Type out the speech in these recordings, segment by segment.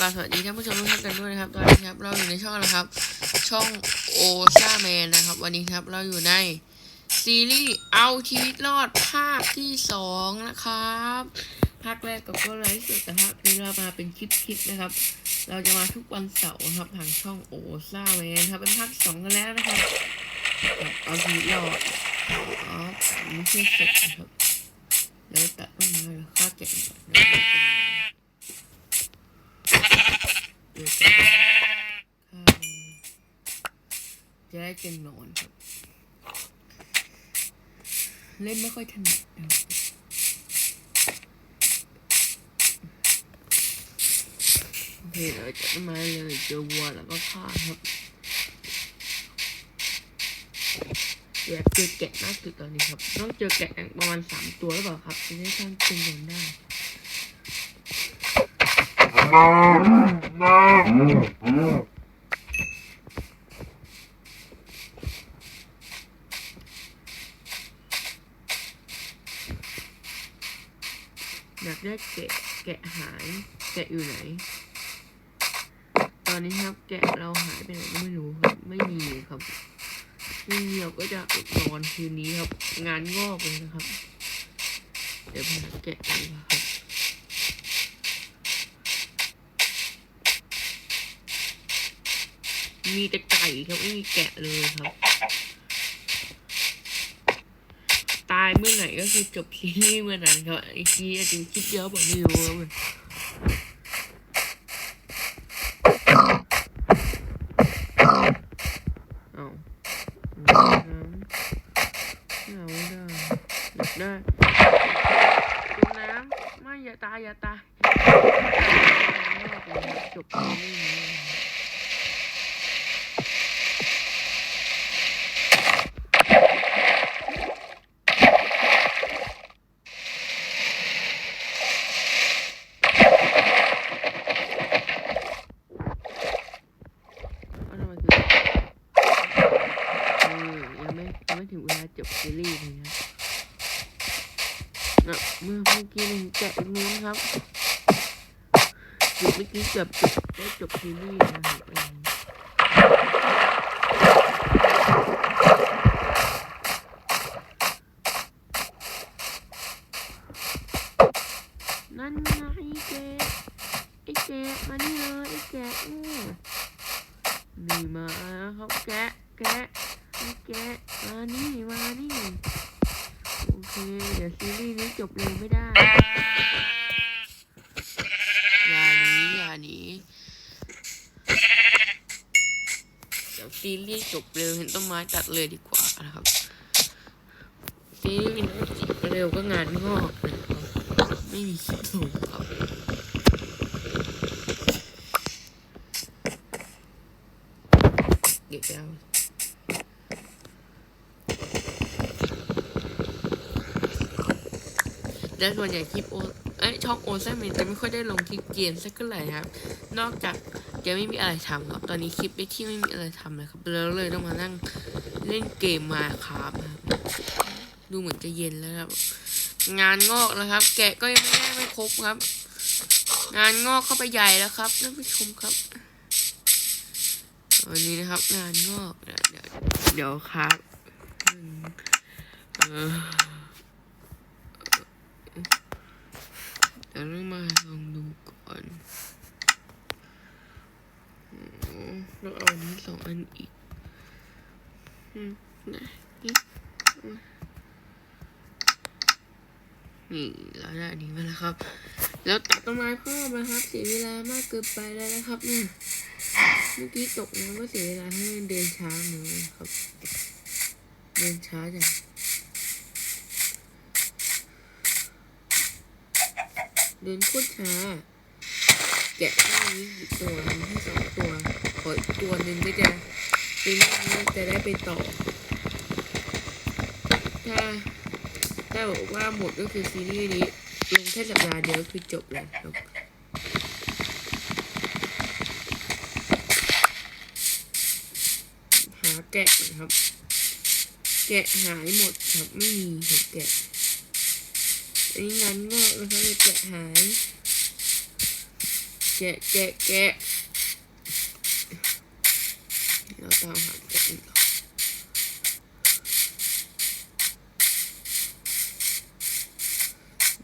กราสวัสดีท่านผู้ชมทุกท่านกันด้วยนะครับตอนนี้ครับเราอยู่ในช่องนะครับ ช่องโอซาแมนนะครับ วันนี้ครับเราอยู่ในซีรีส์เอาชีวิตรอดภาคที่สองนะครับภาคแรกกับก็ไลฟ์สดแต่ภาคนี้เรามาเป็นคลิปๆนะครับ เราจะมาทุกวันเสาร์ครับทางช่องโอซาแมนครับเป็นภาคสองกันแล้วนะครับเอาชีวิตรอดอ๋อไม่ใช่สร็จนะครับแล้วตัดต้นไม้แล้วฆ่าแกะก่อน แล้วก็เป็นเดี๋ยวจะได้เต็มนอนครับ เล่นไม่ค่อยถนัดนะครับโอเคเราจะต้นไม้เลยเจอวัวแล้วก็ฆ่าครับอยากเจอแกะมากสุดตอนนี้ครับ ต้องเจอแกะประมาณสามตัวหรือเปล่าครับจะได้สร้างเต็มนอนได้ อยากได้แกะแกะหายแกะอยู่ไหน ตอนนี้ครับแกะเราหายไปไหนก็ไม่รู้ครับ ไม่มีครับไม่มีเราก็จะอดนอนคืนนี้ครับ งานงอกเลยนะครับ เดี๋ยวไปหาแกะกันดีกว่าครับ มีแต่ไก่ครับไม่มีแกะเลยครับ ตายเมื่อไหร่ก็คือจบซีรีส์เมื่อนั้นครับไอ้ทีอาจจะคิดเยอะบอกไม่รู้ครับเอาน้ำเอาได้อยากได้กินน้ำไม่อย่าตายอย่าตายจบซีรีส์นี้ ว่าทำไมคือเออยังไม่ยังไม่ถึงเวลา จบซีรีส์เลยนะเมื่อเมื่อกี้เราเห็นแกะตรงนู้นครับจุดเมื่อกี้เกือบจบได้จบซีรีส์นะครับเออนั่นไงแกะไอ้แกมานี่เลยไอ้แกะเนี่ยนี่มาครับแกะแกะ แกะมานี่มานี่ โอเค เดี๋ยวซีรีส์นี้จบเร็วไม่ได้อย่าหนีอย่าหนีเดี๋ยวซีรีส์จบเร็วเห็นต้นไม้ตัดเลยดีกว่านะครับ ซีรีส์นี้จบเร็วก็งานงอกนะครับไม่มีคลิปลงครับเก็บแล้ว และส่วนใหญ่คลิปโอเอ้ยช่องโอแซมเมนจะไม่ค่อยได้ลงคลิปเกมสักเท่าไหร่ครับ นอกจากแกไม่มีอะไรทำครับตอนนี้คลิปไปที่ไม่มีอะไรทำเลยครับแล้วเลยต้องมานั่งเล่นเกมมาครับ ดูเหมือนจะเย็นแล้วครับ งานงอกนะครับ แกะก็ยังไม่ได้ไม่ครบครับ งานงอกเข้าไปใหญ่แล้วครับท่านผู้ชมครับวันนี้นะครับ งานงอกเดี๋ยวเดี๋ยวครับเออ เดี๋ยวต้องมาลองดูก่อนอืมแล้วเอาอันนี้สองอันอีกนะนี่นี่เราได้อันนี้มาแล้วครับ แล้วตัดต้นไม้เพิ่มนะครับ เสียเวลามากเกินไปแล้วนะครับเนี่ยเมื่อกี้ตกน้ำก็เสียเวลาให้เดินช้าหนูครับ เดินช้าจัง เดินโคตรช้า แกะได้นี้กี่ตัวมีแค่สองตัว ขออีกตัวหนึ่งก็จะเป็นจะได้ไปต่อ ถ้า ถ้าบอกว่าหมดก็คือซีรีส์นี้ลงแค่สัปดาห์เดียวคือจบเลยครับหาแกะนะครับ แกะหายหมดครับไม่มีครับแกะ อันนี้งานงอกนะครับเลยแกะหาย แกะแกะแกะเราตามหาแกะอีก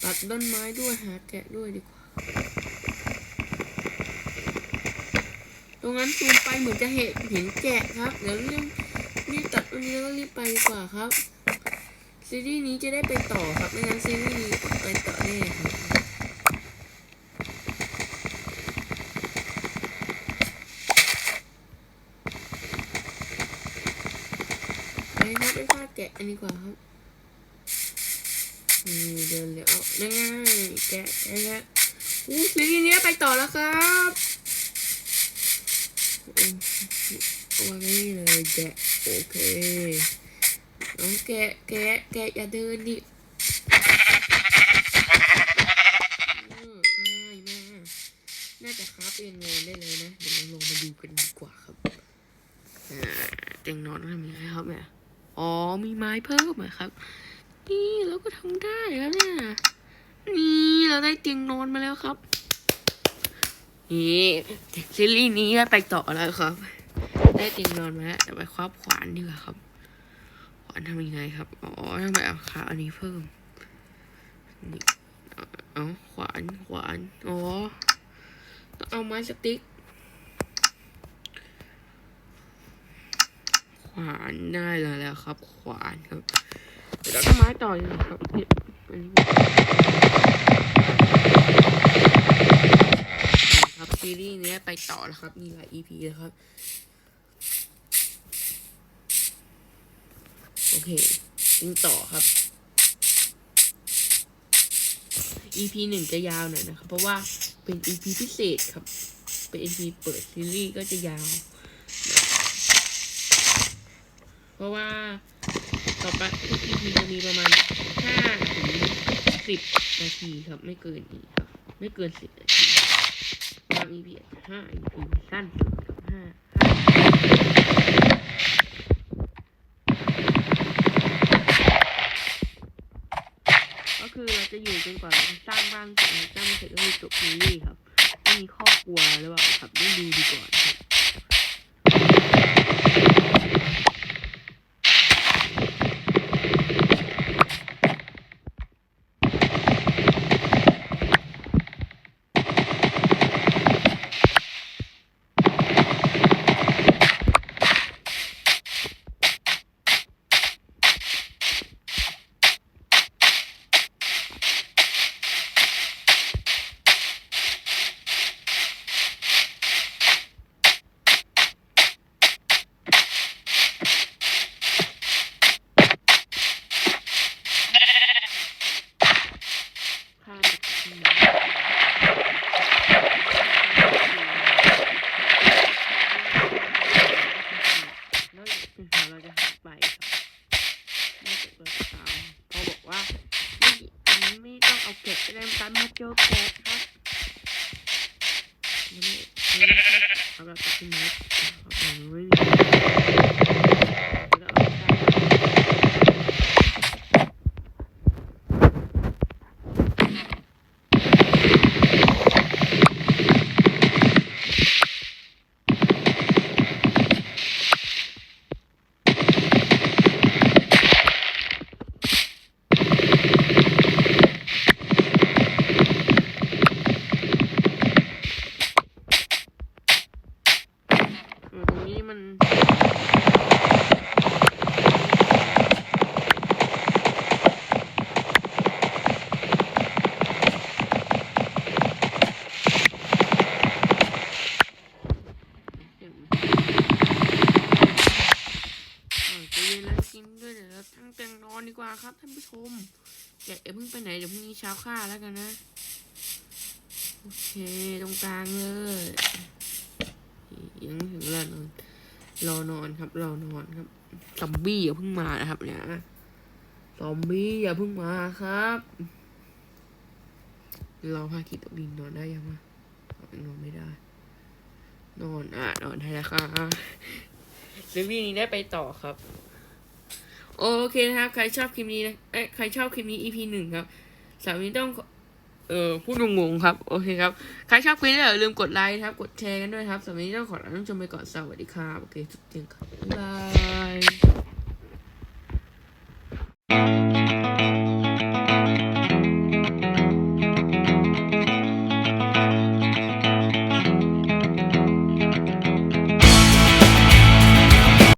ตัดต้นไม้ด้วยหาแกะด้วยดีกว่า ตรงนั้นซูมไปเหมือนจะเห็นเห็นแกะครับเดี๋ยวเรีบรีบตัดตรงนี้แล้วก็รีบไปดีกว่าครับ ซีรีส์นี้จะได้ไปต่อครับ ไม่งั้นซีรีส์นี้ไปต่อแน่ครับไปครับไปฟาดแกะอันนี้กว่าครับนี่เดินเลยเอาง่ายๆแกะแกะอู้ซีรีส์นี้ไปต่อแล้วครับอืมเอาไว้นี่เลยแกะโอเค น้องแกะแกะแกะอย่าเดินดิน่าจะคราฟเองงานได้เลยนะ เดี๋ยวเราลงมาดูกันดีกว่าครับเตียงนอนมันมีอะไรครับเนี่ยอ๋อ มีไม้เพิ่มเหรอครับ นี่เราก็ทำได้แล้วเนี่ยนี่เราได้เตียงนอนมาแล้วครับ นี่ซีรีส์นี้ได้ไปต่อแล้วครับ ได้เตียงนอนมาแล้วเดี๋ยวไปคว้าขวานดีกว่าครับ ทำยังไงครับ อ๋อทำไมเอาขาอันนี้เพิ่มนี่เอาเอขวานขวาน อ๋อ ต้องเอาไม้สติ๊ก ขวานได้แล้วแล้วครับ ขวานครับ เดี๋ยวเราก็ไม้ต่อยู่ครับเนี่ยอันนี้ครับซีรีส์เนี้ยไปต่อแล้วครับ มีหลาย EP แล้วครับ โอเคยิงต่อครับ EP หนึ่งจะยาวหน่อยนะครับ เพราะว่าเป็น EP พิเศษครับ เป็น EP เปิดซีรีส์ก็จะยาว เพราะว่าต่อไปทุก EP จะมีประมาณห้าถึงสิบนาทีครับ ไม่เกินนี้ครับ ไม่เกินสิบนาทีบาง EP อาจจะห้า EP สั้นสุดกับห้า จะอยู่จนกว่าสร้างบ้านเสร็จสร้างเสร็จก็คือจบนี้ครับไม่มีครอบครัวหรือเปล่าครับต้องดูดีก่อนครับ ข้ามไปที่ไหนแล้วถึงเราจะหา ไรไม่เก็บเบอร์สามเขาบอกว่าไม่ไม่ต้องเอาเก็บไปเล่นกันมาเจอแกครับยังไม่ไม่เอาแบบตัดต้นไม้เออตรงนี้มันจะเย็นแล้วกินด้วยเดี๋ยวเราตั้งเตียงนอนดีกว่าครับท่านผู้ชมอย่าอย่าเพิ่งไปไหนเดี๋ยวพรุ่งนี้เช้าค่าแล้วกันนะ โอเค ตรงกลางเลย ยังไม่ถึงเวลานอนรอนอนครับรอนอนครับซอมบี้อย่าเพิ่งมานะครับ เนี่ยซอมบี้อย่าเพิ่งมาครับรอพาคิดตกดินนอนได้ยังวะนอนไม่ได้ นอนอะนอนได้แล้วค่ะซีรีส์นี้ได้ไปต่อครับ โอเคนะครับ ใครชอบคลิปนี้นะเอ้ใครชอบคลิปนี้ EP หนึ่งครับสามีต้อง เออพูดงงๆครับ โอเคครับ ใครชอบคลิปนี้อย่าลืมกดไลค์ครับ กดแชร์กันด้วยครับสำหรับวันนี้ต้องขอลาท่านผู้ชมไปก่อนสวัสดีครับ โอเคจุดเที่ยงครับบ๊ายบาย